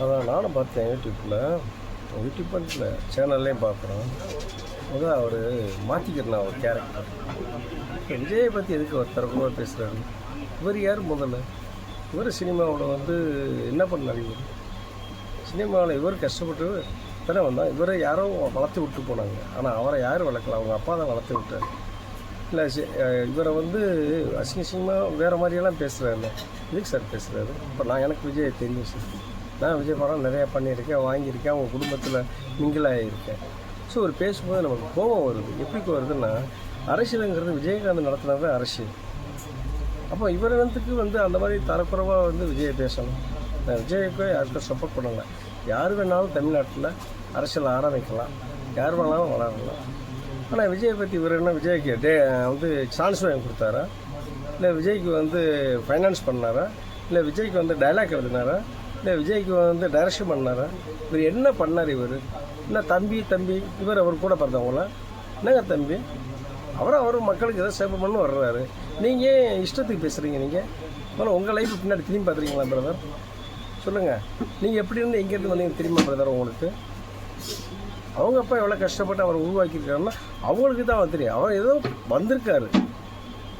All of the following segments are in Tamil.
அதான் நானும் பார்த்தேன் யூடியூப்பில் யூடியூப் பண்ணல சேனல்லையும் பார்க்குறோம். அதான் அவர் மாற்றிக்கிறேன் அவர் கேரக்டர் விஜயை பற்றி எதுக்கு அவர் தரக்குறவா பேசுகிறாரு இவர் யார் முதல்ல? இவர் சினிமாவில் வந்து என்ன பண்ணார் இவர்? சினிமாவில் இவர் கஷ்டப்பட்டு தானே வந்தால் இவரை யாரோ வளர்த்து விட்டு போனாங்க. ஆனால் அவரை யார் வளர்க்கல? அவங்க அப்பா தான் வளர்த்து விட்டார். இல்லை சி- இவரை வந்து அசிங்க அசிங்கமாக வேறு மாதிரியெல்லாம் பேசுகிறாரு எதுக்கு சார் பேசுகிறாரு இப்போ நான் எனக்கு விஜய் தெரியும் சார். நான் விஜய் படம் நிறையா பண்ணியிருக்கேன் வாங்கியிருக்கேன் அவங்க குடும்பத்தில் மிங்கிள் ஆகியிருக்கேன் ஸோ ஒரு பேசும்போது நமக்கு கோபம் வருது. எப்படி வருதுன்னா அரசியலுங்கிறது விஜயகாந்த் நடத்துனது அரசியல். அப்போ இவரத்துக்கு வந்து அந்த மாதிரி தரக்குறைவாக வந்து விஜயை பேசணும். நான் விஜய்க்கு யாருக்கும் சப்போர்ட் பண்ணலை. யார் வேணாலும் தமிழ்நாட்டில் அரசியல் ஆரம்பிக்கலாம் யார் வேணாலும் வளரலாம். ஆனால் விஜயை பற்றி இவர் என்ன விஜய்க்கு டே வந்து சான்ஸ் வாங்கி கொடுத்தாரா? இல்லை விஜய்க்கு வந்து ஃபைனான்ஸ் பண்ணாரா? இல்லை விஜய்க்கு வந்து டைலாக் எழுதினாரா? இல்லை விஜய்க்கு வந்து டைரக்ஷன் பண்ணாரா? இவர் என்ன பண்ணார் இவர்? என்ன தம்பி தம்பி இவர் அவர் கூட பிறந்தவங்களா? என்னங்க தம்பி? அவரும் அவர் மக்களுக்கு ஏதோ சேவை பண்ணு வர்றாரு. நீங்கள் ஏன் இஷ்டத்துக்கு பேசுகிறீங்க நீங்கள் முதல்ல உங்கள் லைஃப் பின்னாடி திரும்பி பார்த்துறீங்களா பிரதர் சொல்லுங்கள் நீங்கள் எப்படி இருந்து எங்கேருந்து வந்தீங்க திரும்ப பிரதர் உங்களுக்கு? அவங்க அப்பா எவ்வளோ கஷ்டப்பட்டு அவர் உருவாக்கியிருக்காருன்னா அவங்களுக்கு தான் தெரியும். அவர் ஏதோ வந்திருக்காரு.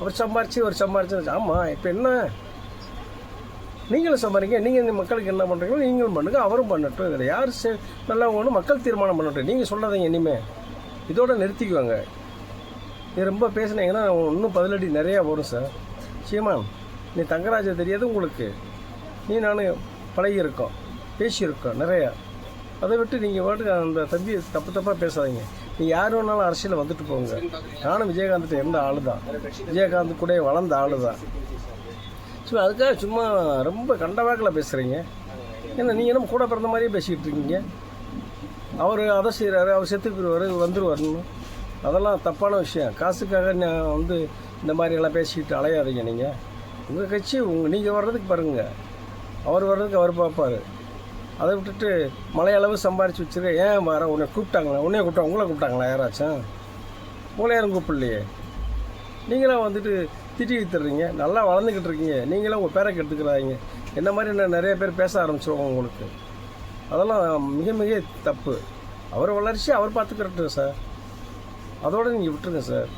அவர் சம்பாரிச்சு அவர் சம்பாரிச்சு ஆமாம் இப்போ என்ன? நீங்களும் சம்பாதிங்க நீங்கள் இந்த மக்களுக்கு என்ன பண்ணுறீங்களோ நீங்களும் பண்ணுங்கள் அவரும் பண்ணட்டும். இதில் யார் சே நல்லா ஒன்று மக்கள் தீர்மானம் பண்ணட்டும். நீங்கள் சொல்லாதீங்க இனிமேல் இதோட நிறுத்திக்குவாங்க. நீ ரொம்ப பேசுனீங்கன்னா இன்னும் பதிலடி நிறையா வரும் சார். சீமான் நீ தங்கராஜா தெரியாது உங்களுக்கு. நீ நான் பழகியிருக்கோம். பேசியிருக்கோம் நிறையா. அதை விட்டு நீங்கள் பாட்டுக்கு அந்த தம்பி தப்பு தப்பாக பேசாதீங்க. நீ யார் வேணாலும் அரசியலில் வந்துட்டு போங்க. நானும் விஜயகாந்த்கிட்ட இருந்த ஆளு தான் விஜயகாந்த் கூட வளர்ந்த ஆளு தான் சும்மா அதுக்காக சும்மா ரொம்ப கண்டவாக்கில் பேசுகிறீங்க ஏன்னா நீங்கள் நம்ம கூட பிறந்த மாதிரியே பேசிக்கிட்டு இருக்கீங்க. அவர் அதை செய்கிறாரு அவர் செத்து போயிடுவார் வந்துடுவாருன்னு அதெல்லாம் தப்பான விஷயம். காசுக்காக நான் வந்து இந்த மாதிரியெல்லாம் பேசிக்கிட்டு அலையாதீங்க நீங்கள் உங்கள் கட்சி உங்கள் நீங்கள் வர்றதுக்கு பாருங்கள் அவர் வர்றதுக்கு அவர் பார்ப்பார். அதை விட்டுட்டு மலையளவு சம்பாரிச்சு வச்சுருக்க ஏன் வர? உன்னை கூப்பிட்டாங்களா? உன்னைய கூப்பிட்டா உங்களை கூப்பிட்டாங்களா யாராச்சும்? உங்களை யாரும் கூப்பிடலையே. நீங்களாம் வந்துட்டு திட்டி வித்துடுறீங்க நல்லா வளர்ந்துக்கிட்டு இருக்கீங்க. நீங்களும் உங்கள் பேரை கெடுத்துக்கிறாங்க என்ன மாதிரி நான் நிறைய பேர் பேச ஆரம்பிச்சிருவோம் உங்களுக்கு. அதெல்லாம் மிக மிக தப்பு. அவர் வளர்ச்சி அவர் பார்த்துக்கிறட்டும் சார். அதோடு நீங்கள் விட்டுருங்க சார்.